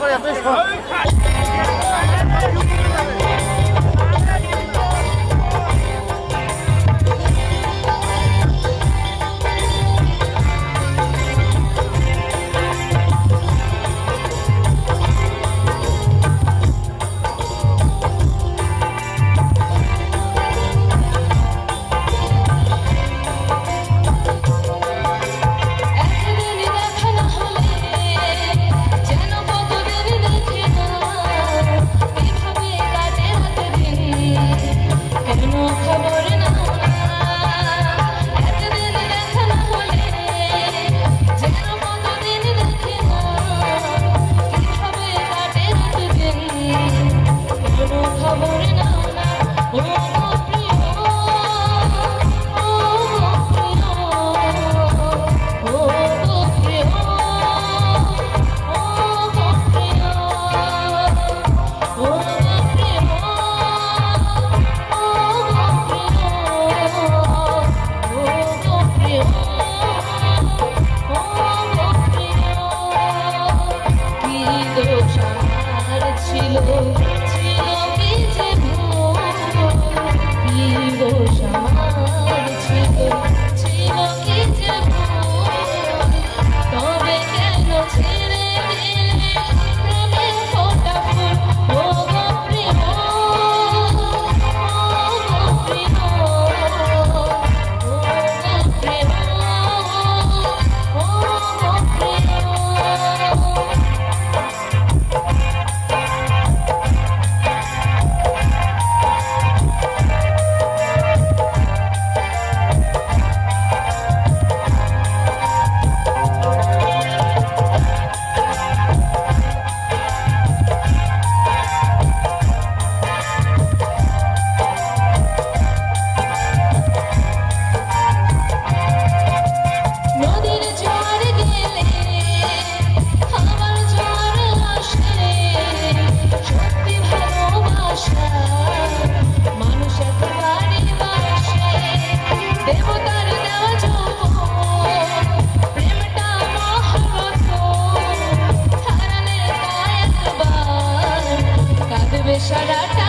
পরে এতই shut up.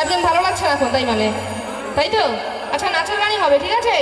দুদিন ভালো লাগছে এখন তাই মানে। তাই তো? আচ্ছা নাচের গানই হবে ঠিক আছে?